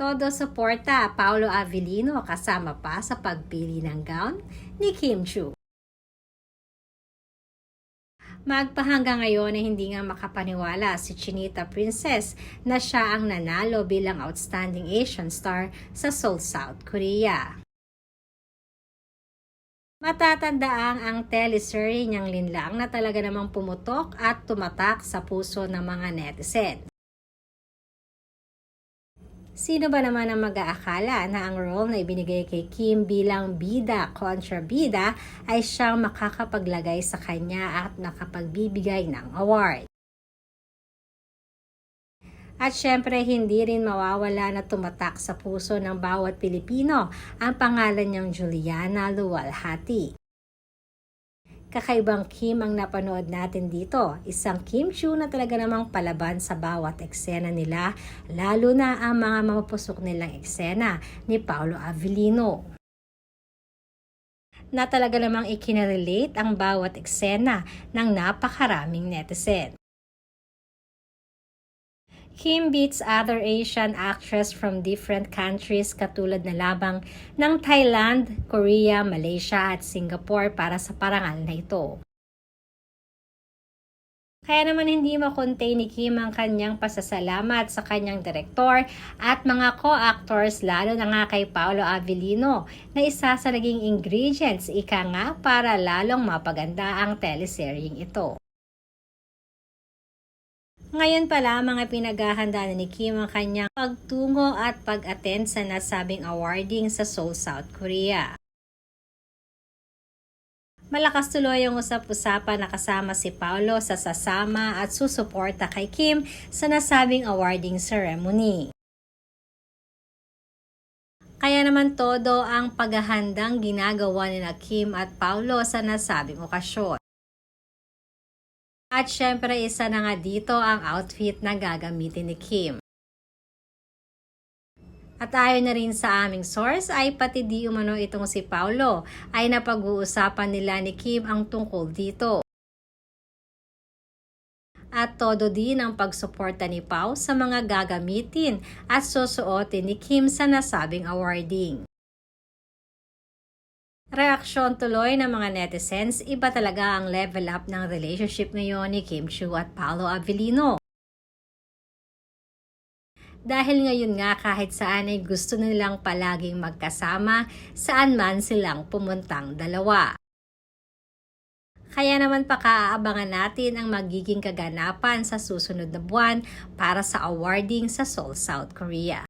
Todo suporta Paolo Avellino kasama pa sa pagpili ng gown ni Kim Chu. Magpahanggang ngayon ay hindi nga makapaniwala si Chinita Princess na siya ang nanalo bilang Outstanding Asian Star sa Seoul, South Korea. Matatandaang ang teleserye niyang linlang na talaga namang pumutok at tumatak sa puso ng mga netizen. Sino ba naman ang mag-aakala na ang role na ibinigay kay Kim bilang bida kontra bida ay siyang makakapaglagay sa kanya at nakapagbibigay ng award? At syempre, hindi rin mawawala na tumatak sa puso ng bawat Pilipino ang pangalan niyang Juliana Luwalhati. Kakaibang Kim ang napanood natin dito. Isang Kim Chu na talaga namang palaban sa bawat eksena nila, lalo na ang mga mapusok nilang eksena ni Paolo Avellino. Na talaga namang ikinarelate ang bawat eksena ng napakaraming netizen. Kim beats other Asian actress from different countries katulad na labang ng Thailand, Korea, Malaysia at Singapore para sa parangal na ito. Kaya naman hindi makontain ni Kim ang kanyang pasasalamat sa kanyang direktor at mga co-actors lalo na nga kay Paolo Avellino na isa sa naging ingredients ika nga para lalong mapaganda ang teleseryeng ito. Ngayon pala mga pinaghahanda na ni Kim ang kanyang pagtungo at pag-attend sa nasabing awarding sa Seoul, South Korea. Malakas tuloy ang usap-usapan na kasama si Paolo sa sasama at susuporta kay Kim sa nasabing awarding ceremony. Kaya naman todo ang paghahandang ginagawa ni na Kim at Paolo sa nasabing okasyon. At syempre isa na nga dito ang outfit na gagamitin ni Kim. At ayon na rin sa aming source ay pati di umano itong si Paulo ay napag-uusapan nila ni Kim ang tungkol dito. At todo din ang pagsuporta ni Pau sa mga gagamitin at susuotin ni Kim sa nasabing awarding. Reaksyon tuloy ng mga netizens, iba talaga ang level up ng relationship ngayon ni Kim Chu at Paolo Avellino. Dahil ngayon nga kahit saan ay gusto nilang palaging magkasama saan man silang pumuntang dalawa. Kaya naman pakaabangan natin ang magiging kaganapan sa susunod na buwan para sa awarding sa Seoul, South Korea.